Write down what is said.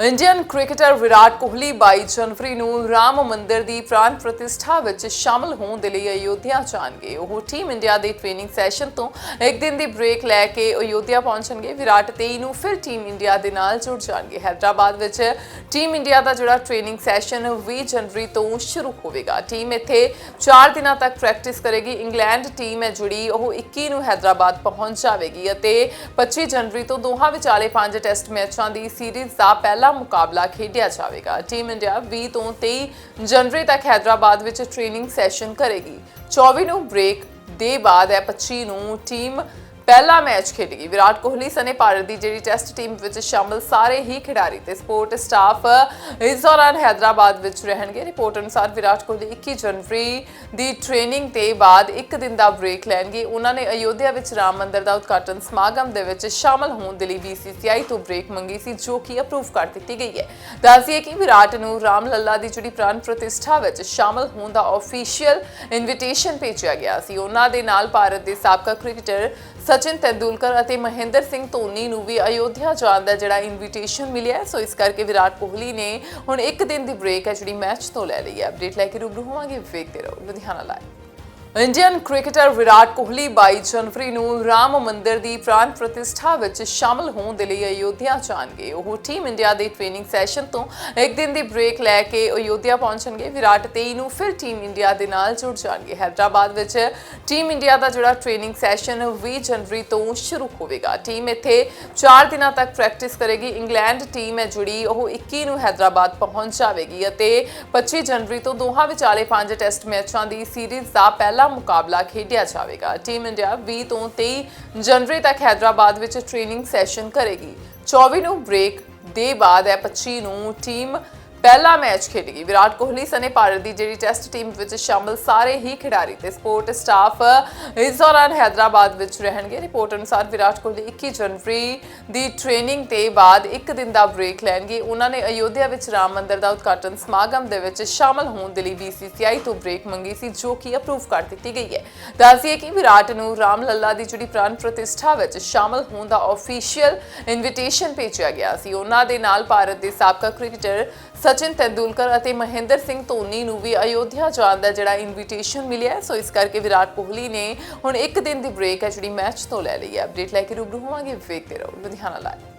Indian cricketer Virat Kohli 22 ਜਨਵਰੀ ਨੂੰ ਰਾਮ ਮੰਦਿਰ ਦੀ ਪ੍ਰਾਨ ਪ੍ਰਤਿਸ਼ਠਾ ਵਿੱਚ ਸ਼ਾਮਲ ਹੋਣ ਦੇ ਲਈ ਅਯੋਧਿਆ ਜਾਣਗੇ। ਉਹ ਟੀਮ ਇੰਡੀਆ ਦੇ ਟ੍ਰੇਨਿੰਗ ਸੈਸ਼ਨ ਤੋਂ ਇੱਕ ਦਿਨ ਦੀ ਬ੍ਰੇਕ ਲੈ ਕੇ ਅਯੋਧਿਆ ਪਹੁੰਚਣਗੇ। ਵਿਰਾਟ 23 ਨੂੰ ਫਿਰ ਟੀਮ ਇੰਡੀਆ ਦੇ ਨਾਲ ਜੁੜ ਜਾਣਗੇ। ਹੈਦਰਾਬਾਦ ਵਿੱਚ ਟੀਮ ਇੰਡੀਆ ਦਾ ਜਿਹੜਾ ਟ੍ਰੇਨਿੰਗ ਸੈਸ਼ਨ 20 ਜਨਵਰੀ ਤੋਂ ਸ਼ੁਰੂ ਹੋਵੇਗਾ। ਟੀਮ ਇੱਥੇ 4 ਦਿਨਾਂ ਤੱਕ ਪ੍ਰੈਕਟਿਸ ਕਰੇਗੀ। ਇੰਗਲੈਂਡ ਟੀਮ ਹੈ ਜੁੜੀ ਉਹ 21 ਨੂੰ ਹੈਦਰਾਬਾਦ ਪਹੁੰਚ ਜਾਵੇਗੀ ਅਤੇ 25 ਜਨਵਰੀ ਤੋਂ ਦੋਹਾਂ ਵਿਚਾਲੇ ਪੰਜ ਟੈਸਟ ਮੈਚਾਂ ਦੀ ਸੀਰੀਜ਼ ਦਾ ਪਹਿਲਾ ਮੁਕਾਬਲਾ ਖੇਡਿਆ ਜਾਵੇਗਾ। ਟੀਮ ਇੰਡੀਆ 20 ਤੋਂ 23 ਜਨਵਰੀ ਤੱਕ ਹੈਦਰਾਬਾਦ ਵਿੱਚ ਟ੍ਰੇਨਿੰਗ ਸੈਸ਼ਨ ਕਰੇਗੀ। 24 ਨੂੰ ਬ੍ਰੇਕ ਦੇ ਬਾਅਦ ਹੈ 25 ਨੂੰ ਟੀਮ ਪਹਿਲਾ ਮੈਚ ਖੇਡੇਗੀ ਵਿਰਾਟ ਕੋਹਲੀ, ਸਨੇ ਭਾਰਤ ਦੀ ਜਿਹੜੀ ਟੈਸਟ ਟੀਮ ਵਿੱਚ ਸ਼ਾਮਲ ਸਾਰੇ ਹੀ ਖਿਡਾਰੀ ਤੇ ਸਪੋਰਟ ਸਟਾਫ ਇਸ ਦੌਰਾਨ ਹੈਦਰਾਬਾਦ ਵਿੱਚ ਰਹਿਣਗੇ। ਰਿਪੋਰਟ ਅਨੁਸਾਰ ਵਿਰਾਟ ਕੋਹਲੀ 21 ਜਨਵਰੀ ਦੀ ਟ੍ਰੇਨਿੰਗ ਤੇ ਬਾਅਦ ਇੱਕ ਦਿਨ ਦਾ ਬ੍ਰੇਕ ਲੈਣਗੇ। ਉਹਨਾਂ ਨੇ ਅਯੋਧਿਆ ਵਿੱਚ ਰਾਮ ਮੰਦਿਰ ਦਾ ਉਦਘਾਟਨ ਸਮਾਗਮ ਦੇ ਵਿੱਚ ਸ਼ਾਮਲ ਹੋਣ ਦੇ ਲਈ BCCI ਤੋਂ ਬ੍ਰੇਕ ਮੰਗੀ ਸੀ, ਜੋ ਕਿ ਅਪਰੂਵ ਕਰ ਦਿੱਤੀ ਗਈ ਹੈ। ਦੱਸਦੀਏ ਕਿ ਵਿਰਾਟ ਨੂੰ ਰਾਮ ਲੱਲਾ ਦੀ ਜਿਹੜੀ ਪ੍ਰਾਨ ਪ੍ਰਤਿਸ਼ਠਾ ਵਿੱਚ ਸ਼ਾਮਲ ਹੋਣ ਦਾ ਆਫੀਸ਼ੀਅਲ ਇਨਵੀਟੇਸ਼ਨ ਭੇਜਿਆ ਗਿਆ ਸੀ। ਉਹਨਾਂ ਦੇ ਨਾਲ ਭਾਰਤ ਦੇ ਸਾਬਕਾ ਕ੍ਰਿਕਟਰ ਸਚਿਨ ਤੈਂਦੂਲਕਰ ਅਤੇ ਮਹਿੰਦਰ ਸਿੰਘ ਧੋਨੀ ਨੂੰ ਵੀ ਅਯੋਧਿਆ ਜਾਣ ਦਾ ਜਿਹੜਾ ਇਨਵੀਟੇਸ਼ਨ ਮਿਲਿਆ ਸੋ ਇਸ ਕਰਕੇ ਵਿਰਾਟ ਕੋਹਲੀ ਨੇ ਹੁਣ ਇੱਕ ਦਿਨ ਦੀ ਬ੍ਰੇਕ ਹੈ, ਜਿਹੜੀ ਮੈਚ ਤੋਂ ਲੈ ਲਈ ਹੈ। ਅਪਡੇਟ ਲੈ ਕੇ ਰੂਬਰੂ ਹੋਵਾਂਗੇ, ਵੇਖਦੇ ਰਹੋ Ludhiana live Indian cricketer Virat Kohli 22 ਜਨਵਰੀ ਨੂੰ ਰਾਮ ਮੰਦਿਰ ਦੀ ਪ੍ਰਾਣ ਪ੍ਰਤਿਸ਼ਠਾ ਵਿੱਚ ਸ਼ਾਮਲ ਹੋਣ ਦੇ ਲਈ ਅਯੋਧਿਆ ਜਾਣਗੇ। ਉਹ ਟੀਮ ਇੰਡੀਆ ਦੇ ਟ੍ਰੇਨਿੰਗ ਸੈਸ਼ਨ ਤੋਂ ਇੱਕ ਦਿਨ ਦੀ ਬ੍ਰੇਕ ਲੈ ਕੇ ਅਯੋਧਿਆ ਪਹੁੰਚਣਗੇ। ਵਿਰਾਟ 23 ਨੂੰ ਫਿਰ ਟੀਮ ਇੰਡੀਆ ਦੇ ਨਾਲ ਜੁੜ ਜਾਣਗੇ। ਹੈਦਰਾਬਾਦ ਵਿੱਚ ਟੀਮ ਇੰਡੀਆ ਦਾ ਜਿਹੜਾ ਟ੍ਰੇਨਿੰਗ ਸੈਸ਼ਨ 20 ਜਨਵਰੀ ਤੋਂ ਸ਼ੁਰੂ ਹੋਵੇਗਾ। ਟੀਮ ਇੱਥੇ 4 ਦਿਨਾਂ ਤੱਕ ਪ੍ਰੈਕਟਿਸ ਕਰੇਗੀ। ਇੰਗਲੈਂਡ ਟੀਮ ਹੈ ਜੁੜੀ ਉਹ 21 ਨੂੰ ਹੈਦਰਾਬਾਦ ਪਹੁੰਚ ਜਾਵੇਗੀ ਅਤੇ 25 ਜਨਵਰੀ ਤੋਂ ਦੋਹਾਂ ਵਿਚਾਲੇ ਪੰਜ ਟੈਸਟ ਮੈਚਾਂ ਦੀ ਸੀਰੀਜ਼ ਦਾ ਪਹਿਲਾ ਮੁਕਾਬਲਾ ਖੇਡਿਆ ਜਾਵੇਗਾ। ਟੀਮ ਇੰਡੀਆ 20 ਤੋਂ 23 ਜਨਵਰੀ ਤੱਕ ਹੈਦਰਾਬਾਦ ਵਿੱਚ ਟ੍ਰੇਨਿੰਗ ਸੈਸ਼ਨ ਕਰੇਗੀ। 24 ਨੂੰ ਬ੍ਰੇਕ ਦੇ ਬਾਅਦ ਹੈ 25 ਨੂੰ ਟੀਮ ਪਹਿਲਾ ਮੈਚ ਖੇਡੇਗੀ ਵਿਰਾਟ ਕੋਹਲੀ, ਸਨੇ ਭਾਰਤ ਦੀ ਜਿਹੜੀ ਟੈਸਟ ਟੀਮ ਵਿੱਚ ਸ਼ਾਮਲ ਸਾਰੇ ਹੀ ਖਿਡਾਰੀ ਤੇ ਸਪੋਰਟ ਸਟਾਫ ਇਸ ਦੌਰਾਨ ਹੈਦਰਾਬਾਦ ਵਿੱਚ ਰਹਿਣਗੇ। ਰਿਪੋਰਟ ਅਨੁਸਾਰ ਵਿਰਾਟ ਕੋਹਲੀ 21 ਜਨਵਰੀ ਦੀ ਟ੍ਰੇਨਿੰਗ ਤੇ ਬਾਅਦ ਇੱਕ ਦਿਨ ਦਾ ਬ੍ਰੇਕ ਲੈਣਗੇ। ਉਹਨਾਂ ਨੇ ਅਯੋਧਿਆ ਵਿੱਚ ਰਾਮ ਮੰਦਿਰ ਦਾ ਉਦਘਾਟਨ ਸਮਾਗਮ ਦੇ ਵਿੱਚ ਸ਼ਾਮਲ ਹੋਣ ਦੇ ਲਈ BCCI ਤੋਂ ਬ੍ਰੇਕ ਮੰਗੀ ਸੀ, ਜੋ ਕਿ ਅਪਰੂਵ ਕਰ ਦਿੱਤੀ ਗਈ ਹੈ। ਦੱਸਦੀਏ ਕਿ ਵਿਰਾਟ ਨੂੰ ਰਾਮ ਲੱਲਾ ਦੀ ਜਿਹੜੀ ਪ੍ਰਾਨ ਪ੍ਰਤਿਸ਼ਠਾ ਵਿੱਚ ਸ਼ਾਮਲ ਹੋਣ ਦਾ ਆਫੀਸ਼ੀਅਲ ਇਨਵੀਟੇਸ਼ਨ ਭੇਜਿਆ ਗਿਆ ਸੀ। ਉਹਨਾਂ ਦੇ ਨਾਲ ਭਾਰਤ ਦੇ ਸਾਬਕਾ ਕ੍ਰਿਕਟਰ ਸਚਿਨ ਤੈਂਦੂਲਕਰ ਅਤੇ ਮਹਿੰਦਰ ਸਿੰਘ ਧੋਨੀ ਨੂੰ ਵੀ ਅਯੋਧਿਆ ਜਾਣ ਦਾ ਜਿਹੜਾ ਇਨਵੀਟੇਸ਼ਨ ਮਿਲਿਆ ਹੈ। ਸੋ ਇਸ ਕਰਕੇ ਵਿਰਾਟ ਕੋਹਲੀ ਨੇ ਹੁਣ ਇੱਕ ਦਿਨ ਦੀ ਬ੍ਰੇਕ ਹੈ, ਜਿਹੜੀ ਮੈਚ ਤੋਂ ਲੈ ਲਈ ਹੈ ਅਪਡੇਟ ਲੈ ਕੇ ਰੂਬਰੂ ਹੋਵਾਂਗੇ, ਵੇਖਦੇ ਰਹੋ ਲੁਧਿਆਣਾ ਲਾਈਵ